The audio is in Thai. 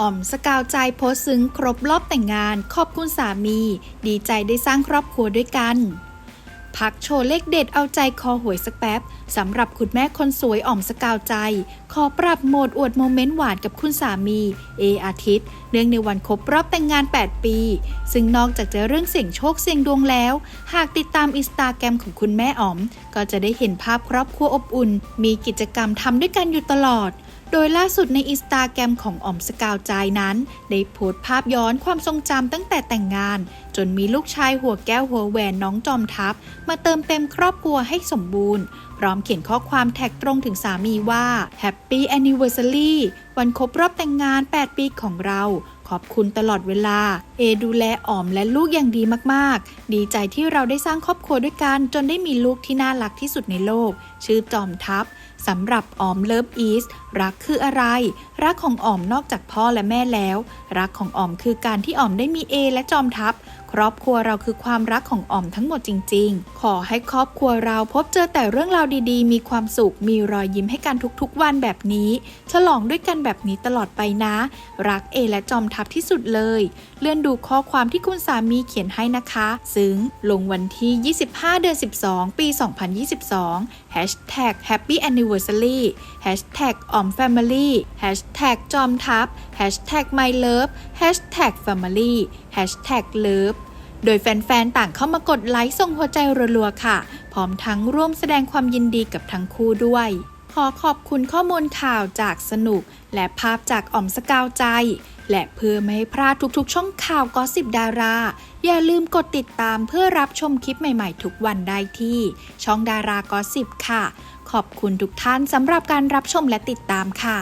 อ่อมสกาวใจโพสซึ้งครบรอบแต่งงาน ขอบคุณสามี ดีใจได้สร้างครอบครัวด้วยกัน พักโชว์เลขเด็ดเอาใจคอหวยสักแป๊บสำหรับคุณแม่คนสวยอ่อมสกาวใจ ขอปรับโหมดอวดโมเมนต์หวานกับคุณสามี เออาทิตย์เนื่องในวันครบรอบแต่งงาน 8 ปี ซึ่งนอกจากจะเรื่องเสี่ยงโชคเสี่ยงดวงแล้ว หากติดตามอินสตาแกรมของคุณแม่อ๋อม ก็จะได้เห็นภาพครอบครัวอบอุ่น มีกิจกรรมทำด้วยกันอยู่ตลอด โดยล่าสุดในอินสตาแกรมของอ๋อมสกาวใจนั้น ได้โพสต์ภาพย้อนความทรงจำตั้งแต่แต่งงาน จนมีลูกชายหัวแก้วหัวแหวนน้องจอมทัพ มาเติมเต็มครอบครัวให้สมบูรณ์ พร้อมเขียนข้อความแท็กตรงถึงสามีว่า Happy Anniversary วันครบรอบแต่งงาน 8 ปีของเรา ขอบคุณตลอดเวลา เอดูแลอ๋อมและลูกอย่างดีมากๆ ดีใจที่เราได้สร้างครอบครัวด้วยกัน จนได้มีลูกที่น่ารักที่สุดในโลก ชื่อจอมทัพสำหรับออมเลิฟอีสรักคืออะไร รักของออมนอกจากพ่อและแม่แล้ว รักของออมคือการที่ออมได้มีเอและจอมทัพครอบครัวเราคือความรักของออมทั้งหมดจริง ๆ ขอให้ครอบครัวเราพบเจอแต่เรื่องราวดีๆ มีความสุข มีรอยยิ้มให้กันทุกๆ วันแบบนี้ ฉลองด้วยกันแบบนี้ตลอดไปนะ รักเอและจอมทัพที่สุดเลย เลื่อนดูข้อความที่คุณสามีเขียนให้นะคะ ซึ่งลงวันที่ 25 เดือน 12 ปี 2022 Hashtag Happy Anniversary Hashtag ออม Family Hashtag จอมทัพ Hashtag My Love Hashtag Family Hashtag Love โดยแฟน ๆ ต่างเข้ามากดไลค์ส่งหัวใจรัวๆค่ะ พร้อมทั้งร่วมแสดงความยินดีกับทั้งคู่ด้วย ขอขอบคุณข้อมูลข่าวจากสนุก และภาพจากอ่อมสกาวใจ และเพื่อไม่ให้พลาดทุกๆ ช่องข่าวก็สิบดารา อย่าลืมกดติดตามเพื่อรับชมคลิปใหม่ๆ ทุกวันได้ที่ ช่องดารากอสิบค่ะ ขอบคุณทุกท่านสำหรับการรับชมและติดตามค่ะ